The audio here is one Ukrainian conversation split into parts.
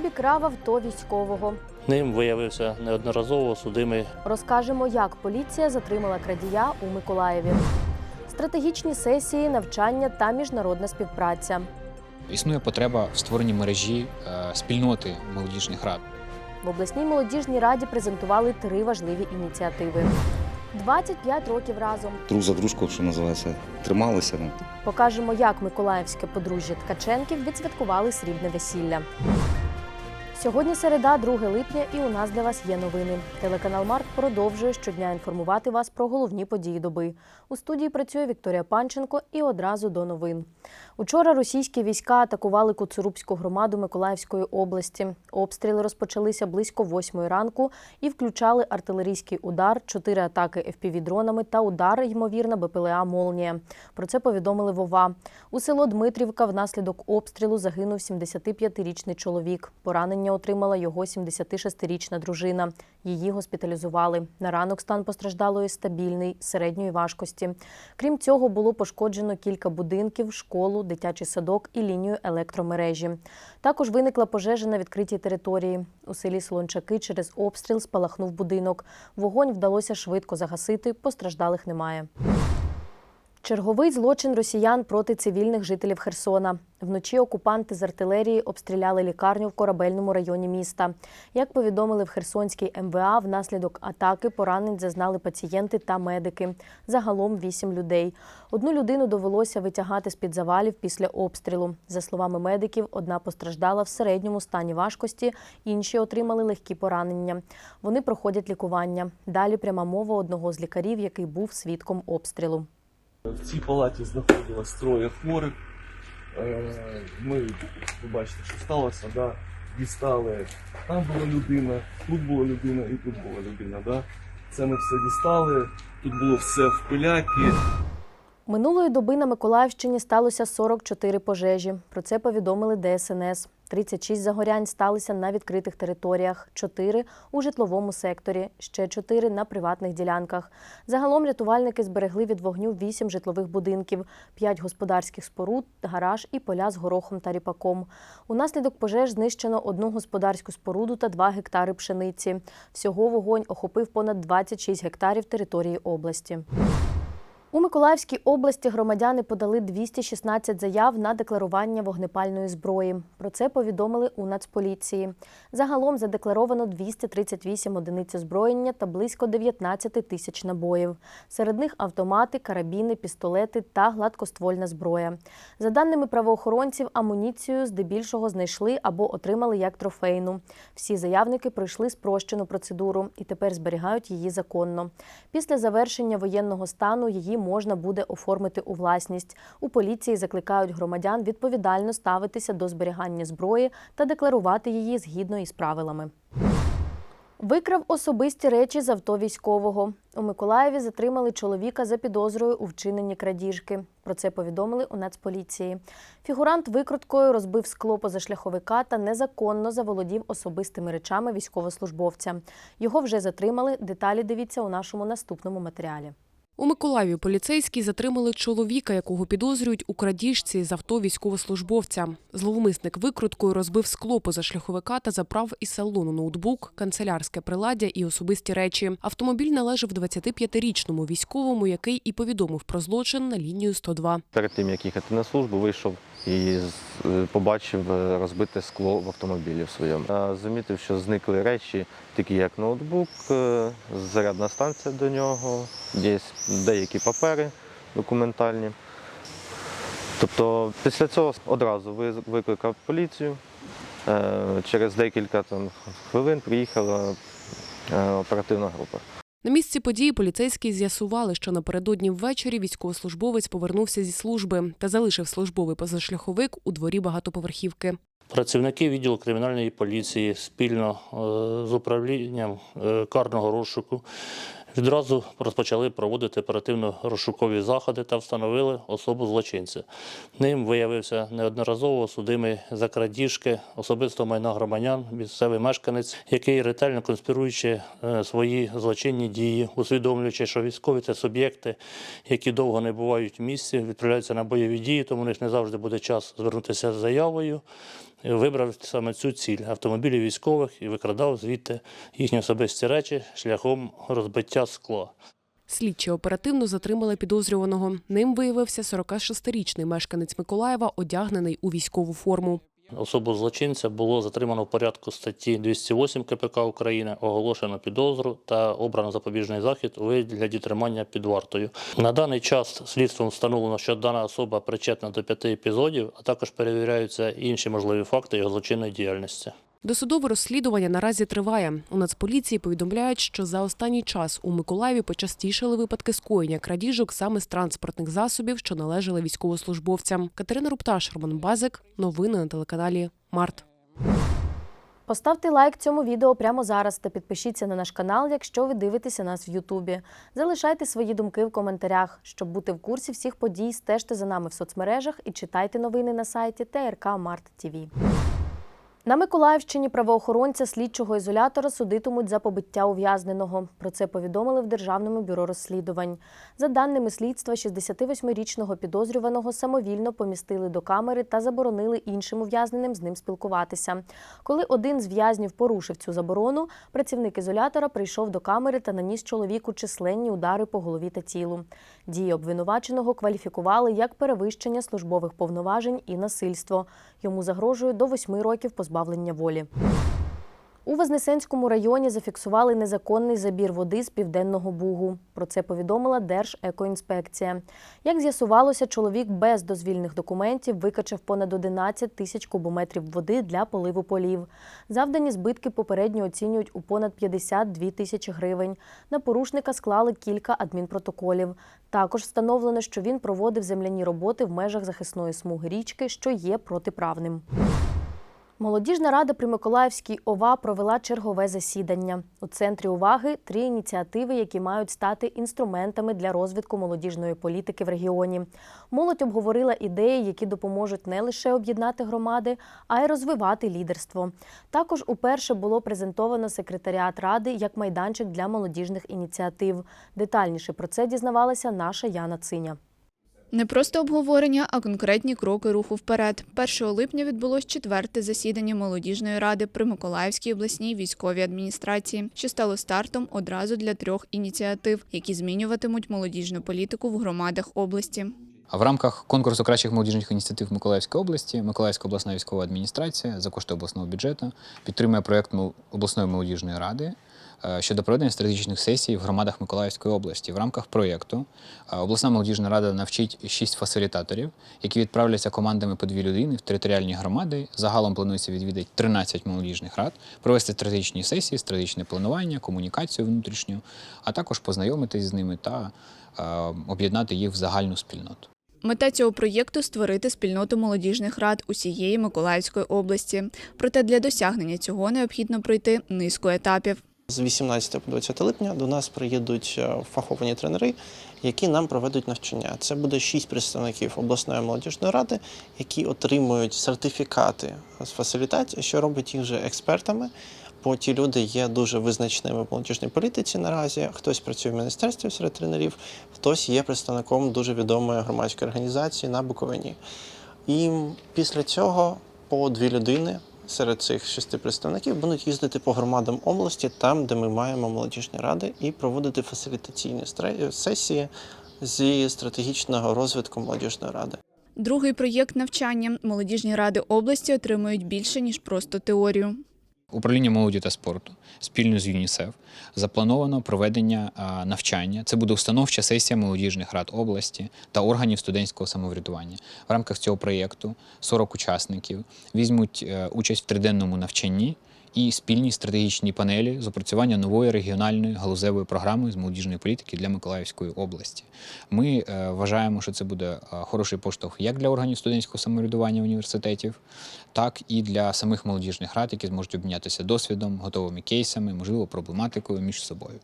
Обікрав авто військового. Ним виявився неодноразово судимий Розкажемо, як поліція затримала крадія у Миколаєві. Стратегічні сесії, навчання та міжнародна співпраця. Існує потреба в створенні мережі е, спільноти молодіжних рад. В обласній молодіжній раді презентували три важливі ініціативи. 25 років разом. друг за дружку, що називається, трималися. Ну. Покажемо, як миколаївське подружжя Ткаченків відсвяткували срібне весілля. Сьогодні середа, 2 липня, і у нас для вас є новини. Телеканал Марк продовжує щодня інформувати вас про головні події доби. У студії працює Вікторія Панченко і одразу до новин. Учора російські війська атакували Куцурубську громаду Миколаївської області. Обстріли розпочалися близько 8 ранку і включали артилерійський удар, чотири атаки FPV-дронами та удар, ймовірно, БПЛА Молнія. Про це повідомили Вова. У село Дмитрівка внаслідок обстрілу загинув 75-річний чоловік. Поранення отримала його 76-річна дружина. Її госпіталізували. На ранок стан постраждалої стабільний, середньої важкості. Крім цього, було пошкоджено кілька будинків, школу, дитячий садок і лінію електромережі. Також виникла пожежа на відкритій території. У селі Солончаки через обстріл спалахнув будинок. Вогонь вдалося швидко загасити, постраждалих немає. Черговий злочин росіян проти цивільних жителів Херсона. Вночі окупанти з артилерії обстріляли лікарню в корабельному районі міста. Як повідомили в Херсонській МВА, внаслідок атаки поранень зазнали пацієнти та медики. Загалом вісім людей. Одну людину довелося витягати з-під завалів після обстрілу. За словами медиків, одна постраждала в середньому стані важкості, інші отримали легкі поранення. Вони проходять лікування. Далі пряма мова одного з лікарів, який був свідком обстрілу. В цій палаті знаходилось троє хворих. Е, Ми, ви бачите, що сталося, да? дістали. Там була людина, тут була людина і тут була людина. Да? Це ми все дістали. Тут було все в пилякі. Минулої доби на Миколаївщині сталося 44 пожежі. Про це повідомили ДСНС. 36 загорянь сталися на відкритих територіях, 4 – у житловому секторі, ще 4 – на приватних ділянках. Загалом рятувальники зберегли від вогню 8 житлових будинків, 5 господарських споруд, гараж і поля з горохом та ріпаком. Унаслідок пожеж знищено одну господарську споруду та 2 гектари пшениці. Всього вогонь охопив понад 26 гектарів території області. У Миколаївській області громадяни подали 216 заяв на декларування вогнепальної зброї. Про це повідомили у Нацполіції. Загалом задекларовано 238 одиниць озброєння та близько 19 тисяч набоїв. Серед них автомати, карабіни, пістолети та гладкоствольна зброя. За даними правоохоронців, амуніцію здебільшого знайшли або отримали як трофейну. Всі заявники пройшли спрощену процедуру і тепер зберігають її законно. Після завершення воєнного стану її можна буде оформити у власність. У поліції закликають громадян відповідально ставитися до зберігання зброї та декларувати її згідно із правилами. Викрав особисті речі з авто військового. У Миколаєві затримали чоловіка за підозрою у вчиненні крадіжки. Про це повідомили у Нацполіції. Фігурант викруткою розбив скло позашляховика та незаконно заволодів особистими речами військовослужбовця. Його вже затримали. Деталі дивіться у нашому наступному матеріалі. У Миколаєві поліцейські затримали чоловіка, якого підозрюють у крадіжці з авто військовослужбовця. Зловмисник викруткою розбив скло позашляховика та заправ із салону ноутбук, канцелярське приладдя і особисті речі. Автомобіль належав 25-річному військовому, який і повідомив про злочин на лінію 102. Перед тим як їхати на службу, вийшов і е, побачив е, розбите скло в автомобілі в своєму. Замітив, що зникли речі, такі як ноутбук, е, зарядна станція до нього, є деякі папери документальні. Тобто після цього одразу викликав поліцію. Через декілька там, хвилин приїхала оперативна група. На місці події поліцейські з'ясували, що напередодні ввечері військовослужбовець повернувся зі служби та залишив службовий позашляховик у дворі багатоповерхівки. Працівники відділу кримінальної поліції спільно е, з управлінням е, карного розшуку відразу розпочали проводити оперативно-розшукові заходи та встановили особу злочинця. Ним виявився неодноразово судимий за крадіжки особистого майна громадян, місцевий мешканець, який ретельно конспіруючи е, свої злочинні дії, усвідомлюючи, що військові це суб'єкти, які довго не бувають в місті, відправляються на бойові дії, тому у них не завжди буде час звернутися з заявою. Вибрав саме цю ціль автомобілів військових і викрадав звідти їхні особисті речі шляхом розбиття скла. Слідчі оперативно затримали підозрюваного. Ним виявився 46-річний мешканець Миколаєва, одягнений у військову форму. Особу злочинця було затримано в порядку статті 208 КПК України, оголошено підозру та обрано запобіжний захід у вигляді тримання під вартою. На даний час слідством встановлено, що дана особа причетна до п'яти епізодів, а також перевіряються інші можливі факти його злочинної діяльності. Досудове розслідування наразі триває. У Нацполіції повідомляють, що за останній час у Миколаєві почастішали випадки скоєння крадіжок саме з транспортних засобів, що належали військовослужбовцям. Катерина Рупташ, Роман Базик. Новини на телеканалі Март. Поставте лайк цьому відео прямо зараз та підпишіться на наш канал, якщо ви дивитеся нас в Ютубі. Залишайте свої думки в коментарях. Щоб бути в курсі всіх подій, стежте за нами в соцмережах і читайте новини на сайті ТРК Март ТІВІ. На Миколаївщині правоохоронця слідчого ізолятора судитимуть за побиття ув'язненого. Про це повідомили в Державному бюро розслідувань. За даними слідства, 68-річного підозрюваного самовільно помістили до камери та заборонили іншим ув'язненим з ним спілкуватися. Коли один з в'язнів порушив цю заборону, працівник ізолятора прийшов до камери та наніс чоловіку численні удари по голові та тілу. Дії обвинуваченого кваліфікували як перевищення службових повноважень і насильство. Йому загрожує до восьми років позбавлення волі. У Вознесенському районі зафіксували незаконний забір води з південного бугу. Про це повідомила Держекоінспекція. Як з'ясувалося, чоловік без дозвільних документів викачав понад 11 тисяч кубометрів води для поливу полів. Завдані збитки попередньо оцінюють у понад 52 тисячі гривень. На порушника склали кілька адмінпротоколів. Також встановлено, що він проводив земляні роботи в межах захисної смуги річки, що є протиправним. Молодіжна рада при Миколаївській ОВА провела чергове засідання. У центрі уваги три ініціативи, які мають стати інструментами для розвитку молодіжної політики в регіоні. Молодь обговорила ідеї, які допоможуть не лише об'єднати громади, а й розвивати лідерство. Також уперше було презентовано секретаріат ради як майданчик для молодіжних ініціатив. Детальніше про це дізнавалася наша Яна Циня. Не просто обговорення, а конкретні кроки руху вперед. 1 липня відбулось четверте засідання молодіжної ради при Миколаївській обласній військовій адміністрації, що стало стартом одразу для трьох ініціатив, які змінюватимуть молодіжну політику в громадах області. А в рамках конкурсу кращих молодіжних ініціатив Миколаївської області Миколаївська обласна військова адміністрація за кошти обласного бюджету підтримує проєкт обласної молодіжної ради щодо проведення стратегічних сесій в громадах Миколаївської області. В рамках проєкту е, обласна молодіжна рада навчить шість фасилітаторів, які відправляться командами по дві людини в територіальні громади. Загалом планується відвідати 13 молодіжних рад, провести стратегічні сесії, стратегічне планування, комунікацію внутрішню, а також познайомитись з ними та е, об'єднати їх в загальну спільноту. Мета цього проєкту створити спільноту молодіжних рад усієї Миколаївської області. Проте для досягнення цього необхідно пройти низку етапів. З 18 по 20 липня до нас приїдуть е, фаховані тренери, які нам проведуть навчання. Це буде шість представників обласної молодіжної ради, які отримують сертифікати з фасилітації, що робить їх вже експертами. Бо ті люди є дуже визначними в молодіжній політиці наразі. Хтось працює в міністерстві серед тренерів, хтось є представником дуже відомої громадської організації на Буковині. І після цього по дві людини серед цих шести представників будуть їздити по громадам області, там, де ми маємо молодіжні ради, і проводити фасилітаційні сесії зі стратегічного розвитку молодіжної ради. Другий проєкт навчання молодіжні ради області отримують більше ніж просто теорію. Управління молоді та спорту спільно з ЮНІСЕФ заплановано проведення навчання. Це буде установча сесія молодіжних рад області та органів студентського самоврядування. В рамках цього проєкту 40 учасників візьмуть е, участь в триденному навчанні і спільній стратегічній панелі з опрацювання нової регіональної галузевої програми з молодіжної політики для Миколаївської області. Ми е, вважаємо, що це буде е, хороший поштовх як для органів студентського самоврядування університетів, так і для самих молодіжних рад, які зможуть обмінятися досвідом, готовими кейсами, можливо, проблематикою між собою.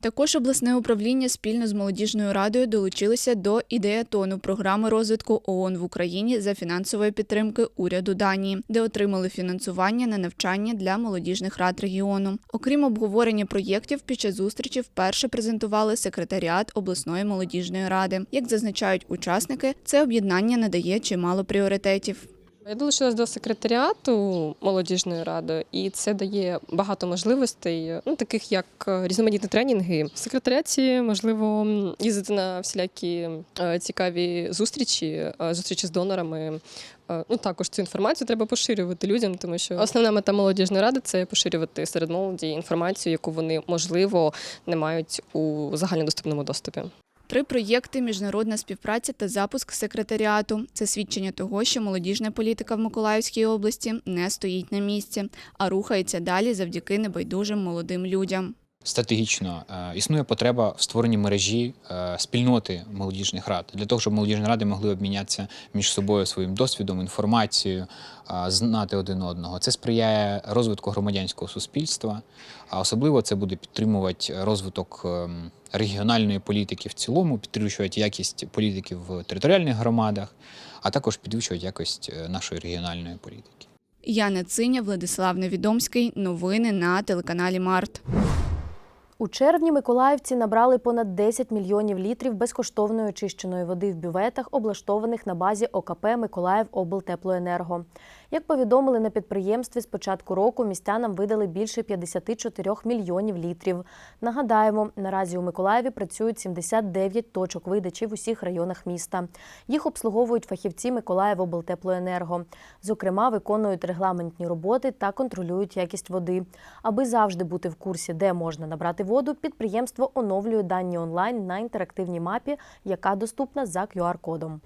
Також обласне управління спільно з молодіжною радою долучилися до ідеатону програми розвитку ООН в Україні за фінансової підтримки уряду Данії, де отримали фінансування на навчання для молодіжних рад регіону. Окрім обговорення проєктів, під час зустрічі вперше презентували секретаріат обласної молодіжної ради. Як зазначають учасники, це об'єднання надає чимало пріоритетів. Я долучилась до секретаріату молодіжної ради, і це дає багато можливостей, ну таких як е, різноманітні тренінги. В секретаріаті можливо їздити на всілякі е, цікаві зустрічі, е, зустрічі з донорами. Ну також цю інформацію треба поширювати людям, тому що основна мета молодіжної ради це поширювати серед молоді інформацію, яку вони можливо не мають у загальнодоступному доступі. Три проєкти, міжнародна співпраця та запуск секретаріату. Це свідчення того, що молодіжна політика в Миколаївській області не стоїть на місці, а рухається далі завдяки небайдужим молодим людям. Стратегічно е, існує потреба в створенні мережі е, спільноти молодіжних рад для того, щоб молодіжні ради могли обмінятися між собою своїм досвідом, інформацією, е, знати один одного. Це сприяє розвитку громадянського суспільства, а особливо це буде підтримувати розвиток ем, регіональної політики в цілому, підвищувати якість політики в територіальних громадах, а також підвищувати якість нашої регіональної політики. Яна Циня, Владислав Невідомський. Новини на телеканалі Март. У червні миколаївці набрали понад 10 мільйонів літрів безкоштовної очищеної води в бюветах, облаштованих на базі ОКП Миколаїв облтеплоенерго. Як повідомили на підприємстві, з початку року містянам видали більше 54 мільйонів літрів. Нагадаємо, наразі у Миколаєві працюють 79 точок видачі в усіх районах міста. Їх обслуговують фахівці Миколаїв облтеплоенерго. Зокрема, виконують регламентні роботи та контролюють якість води. Аби завжди бути в курсі, де можна набрати воду, підприємство оновлює дані онлайн на інтерактивній мапі, яка доступна за QR-кодом.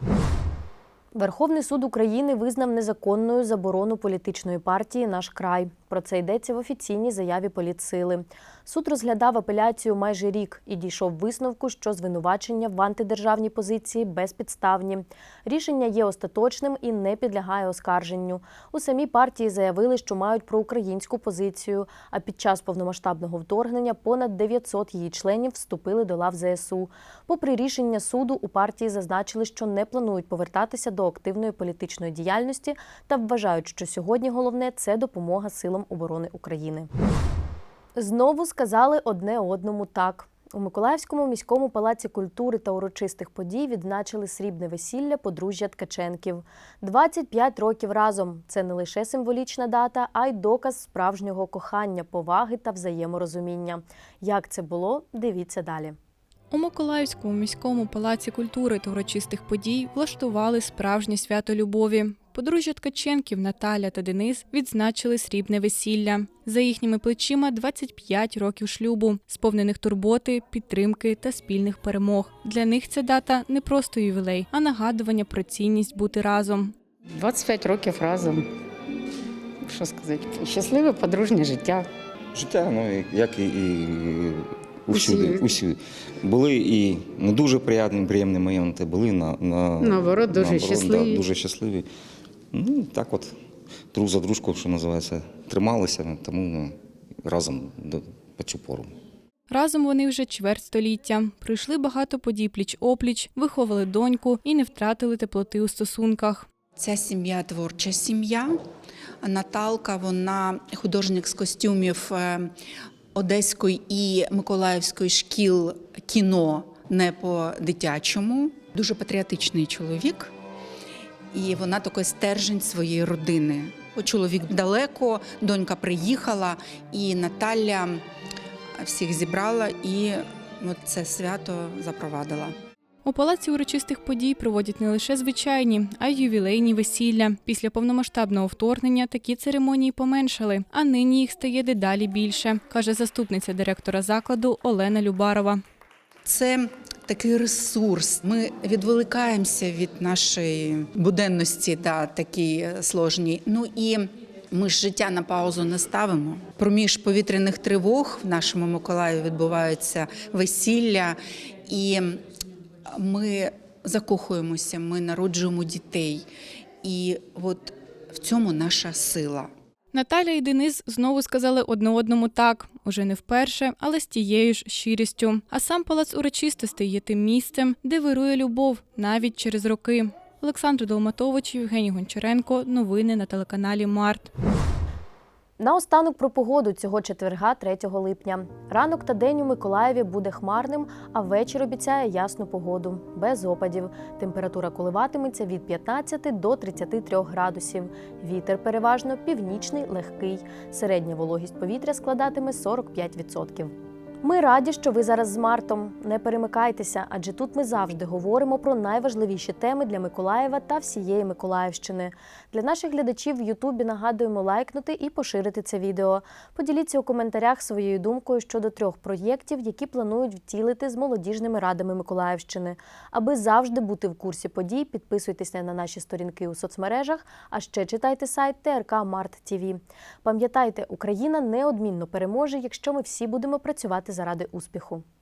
Верховний суд України визнав незаконною заборону політичної партії Наш край. Про це йдеться в офіційній заяві політсили. Суд розглядав апеляцію майже рік і дійшов висновку, що звинувачення в антидержавній позиції безпідставні. Рішення є остаточним і не підлягає оскарженню. У самій партії заявили, що мають проукраїнську позицію. А під час повномасштабного вторгнення понад 900 її членів вступили до лав ЗСУ. Попри рішення суду, у партії зазначили, що не планують повертатися до активної політичної діяльності та вважають, що сьогодні головне це допомога силам оборони України. Знову сказали одне одному так. У Миколаївському міському палаці культури та урочистих подій відзначили срібне весілля подружжя Ткаченків. 25 років разом. Це не лише символічна дата, а й доказ справжнього кохання, поваги та взаєморозуміння. Як це було, дивіться далі. У Миколаївському міському палаці культури та урочистих подій влаштували справжнє свято любові. Подружжя Ткаченків Наталя та Денис відзначили срібне весілля. За їхніми плечима 25 років шлюбу, сповнених турботи, підтримки та спільних перемог. Для них ця дата не просто ювілей, а нагадування про цінність бути разом. 25 років разом. Що сказати? Щасливе подружнє життя. Життя, ну, як і, і усюди, Усі. усюди. Були і не дуже приємні, приємні моменти, були на, на Наоборот, дуже наоборот, щасливі. Да, дуже щасливі. Ну, так от, друг за дружку, що називається, трималися, тому ну, разом до, по цю пору. Разом вони вже чверть століття. Пройшли багато подій пліч-опліч, виховали доньку і не втратили теплоти у стосунках. Ця сім'я творча сім'я. Наталка, вона художник з костюмів е, Одеської і Миколаївської шкіл кіно не по дитячому. Дуже патріотичний чоловік, і вона такий стержень своєї родини. Чоловік далеко, донька приїхала, і Наталя всіх зібрала і от це свято запровадила. У палаці урочистих подій проводять не лише звичайні, а й ювілейні весілля. Після повномасштабного вторгнення такі церемонії поменшали, а нині їх стає дедалі більше, каже заступниця директора закладу Олена Любарова. Це такий ресурс. Ми відволікаємося від нашої буденності, да, такій е, сложній. Ну і ми ж життя на паузу не ставимо. Проміж повітряних тривог в нашому Миколаєві відбуваються весілля, і ми закохуємося, ми народжуємо дітей. І от в цьому наша сила. Наталя і Денис знову сказали одне одному так, уже не вперше, але з тією ж щирістю. А сам палац урочистостей є тим місцем, де вирує любов навіть через роки. Олександр Долматович, Євгеній Гончаренко. Новини на телеканалі Март. Наостанок про погоду цього четверга, 3 липня. Ранок та день у Миколаєві буде хмарним, а ввечір обіцяє ясну погоду, без опадів. Температура коливатиметься від 15 до 33 градусів. Вітер переважно північний, легкий. Середня вологість повітря складатиме 45%. Ми раді, що ви зараз з Мартом. Не перемикайтеся, адже тут ми завжди говоримо про найважливіші теми для Миколаєва та всієї Миколаївщини. Для наших глядачів в Ютубі нагадуємо лайкнути і поширити це відео. Поділіться у коментарях своєю думкою щодо трьох проєктів, які планують втілити з молодіжними радами Миколаївщини. Аби завжди бути в курсі подій, підписуйтеся на наші сторінки у соцмережах, а ще читайте сайт ТРК Март ТВ. Пам'ятайте, Україна неодмінно переможе, якщо ми всі будемо працювати заради успіху.